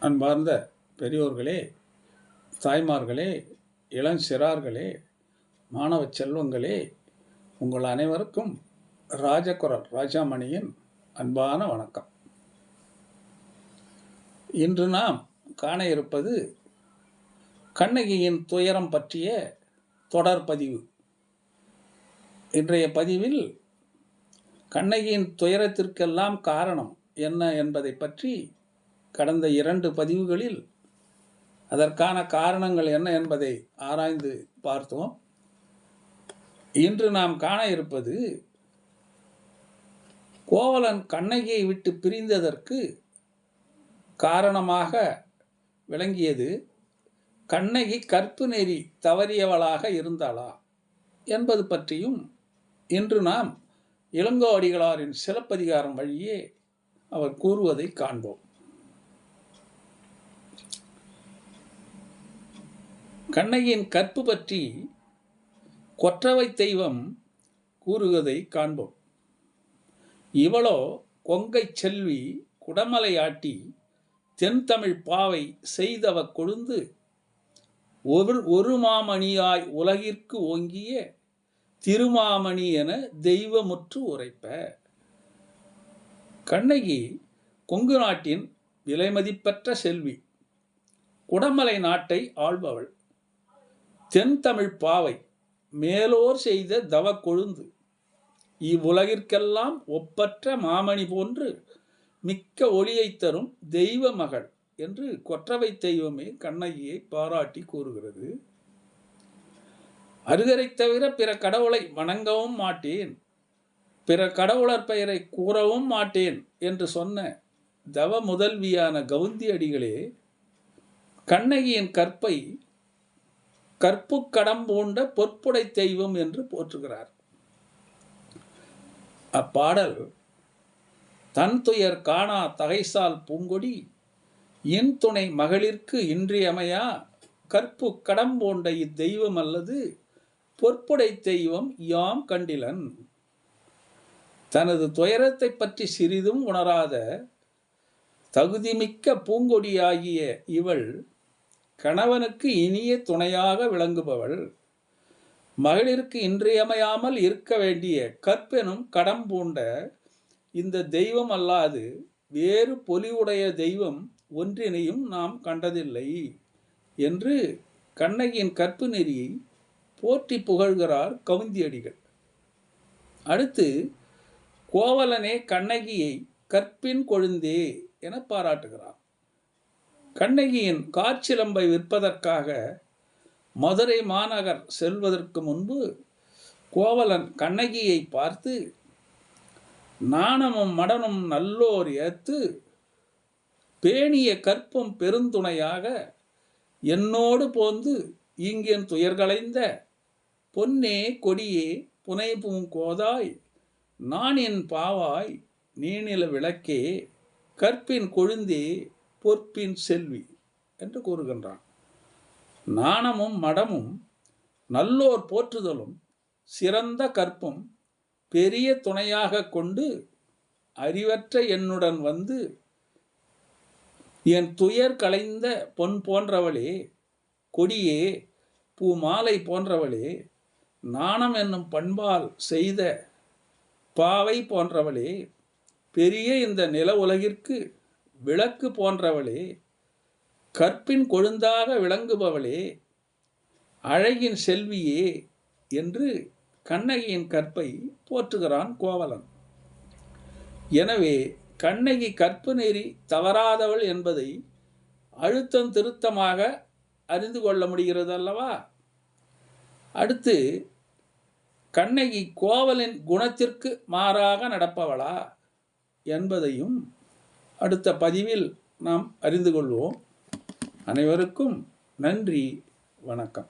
அன்பார்ந்த பெரியோர்களே தாய்மார்களே இளஞ்சிறார்களே மாணவ செல்வங்களே உங்கள் அனைவருக்கும் ராஜகுரல் ராஜாமணியின் அன்பான வணக்கம். இன்று நாம் காண இருப்பது கண்ணகியின் துயரம் பற்றிய தொடர் பதிவு. இன்றைய பதிவில் கண்ணகியின் துயரத்திற்கெல்லாம் காரணம் என்ன என்பதை பற்றி கடந்த இரண்டு பதிவுகளில் அதற்கான காரணங்கள் என்ன என்பதை ஆராய்ந்து பார்த்தோம். இன்று நாம் காண இருப்பது கோவலன் கண்ணகியை விட்டு பிரிந்ததற்கு காரணமாக விளங்கியது கண்ணகி கற்பு நெறி தவறியவளாக இருந்தாளா? என்பது பற்றியும் இன்று நாம் இளங்கோ அடிகளாரின் சிலப்பதிகாரம் வழியே அவர் கூறுவதை காண்போம். கண்ணகியின் கற்பு பற்றி கொற்றவை தெய்வம் கூறுவதை காண்போம். இவளோ கொங்கை செல்வி குடமலை ஆட்டி தென்தமிழ் பாவை செய்தவ கொழுந்து ஒரு ஒரு மாமணியாய் உலகிற்கு ஓங்கிய திருமாமணி என தெய்வமுற்று உரைப்ப. கண்ணகி கொங்கு நாட்டின் விலைமதிப்பற்ற செல்வி குடமலை நாட்டை ஆள்பவள். தென்தமிழ் பாவை மேலோர் செய்த தவ கொழுந்து இவ்வுலகிற்கெல்லாம் ஒப்பற்ற மாமணி போன்று மிக்க ஒளியைத் தரும் தெய்வ மகள் என்று கொற்றவை தெய்வமே கண்ணகியை பாராட்டி கூறுகிறது. அருகரை தவிர பிற கடவுளை வணங்கவும் மாட்டேன் பிற கடவுளர் பெயரை கூறவும் மாட்டேன் என்று சொன்ன தவ முதல்வியான கவுந்தி அடிகளே கண்ணகியின் கற்பை கற்புக்கடம் பூண்ட பொற்புடை தெய்வம் என்று போற்றுகிறார். அப்பாடல் தன் துயர் காணா தகைசால் பூங்கொடி என் துணை மகளிர்க்கு இன்றியமையா கற்பு கடம் போன்ற இத்தெய்வம் அல்லது பொற்புடை தெய்வம் யாம் கண்டிலன். தனது துயரத்தை பற்றி சிறிதும் உணராத தகுதிமிக்க பூங்கொடியாகிய இவள் கணவனுக்கு இனிய துணையாக விளங்குபவள். மகளிருக்கு இன்றியமையாமல் இருக்க வேண்டிய கற்பெனும் கடம் பூண்ட இந்த தெய்வம் அல்லாது வேறு பொலிவுடைய தெய்வம் ஒன்றினையும் நாம் கண்டதில்லை என்று கண்ணகியின் கற்பு நெறியை போற்றி புகழ்கிறார் கவுந்தியடிகள். அடுத்து கோவலனே கண்ணகியை கற்பின் கொழுந்தே என பாராட்டுகிறார் கண்ணகியின் காற்சிலம்பை விற்பதற்காக மதுரை மாநகர் செல்வதற்கு முன்பு கோவலன் கண்ணகியை பார்த்து நாணமும் மடனும் நல்லோர் ஏத்து பேணிய கற்பும் பெருந்துணையாக என்னோடு போந்து இங்கேன் துயர்களைந்த பொன்னே கொடியே புனைபும் கோதாய் நான் என் பாவாய் நீநில விளக்கே கற்பின் கொழுந்தே பொற்பின் செல்வி என்று கூறுகின்றான். நாணமும் மடமும் நல்லோர் போற்றுதலும் சிறந்த கற்பும் பெரிய துணையாக கொண்டு அறிவற்ற என்னுடன் வந்து என் துயர் களைந்த பொன் போன்றவளே கொடியே பூ மாலை போன்றவளே நாணம் என்னும் பண்பால் செய்த பாவை போன்றவளே பெரிய இந்த நில உலகிற்கு விளக்கு போன்றவளே கற்பின் கொழுந்தாக விளங்குபவளே அழகின் செல்வியே என்று கண்ணகியின் கற்பை போற்றுகிறான் கோவலன். எனவே கண்ணகி கற்பு நெறி தவறாதவள் என்பதை அழுத்தம் திருத்தமாக அறிந்து கொள்ள முடிகிறது அல்லவா அடுத்து கண்ணகி கோவலின் குணத்திற்கு மாறாக நடப்பவளா என்பதையும் அடுத்த பதிவில் நாம் அறிந்து கொள்வோம். அனைவருக்கும் நன்றி வணக்கம்.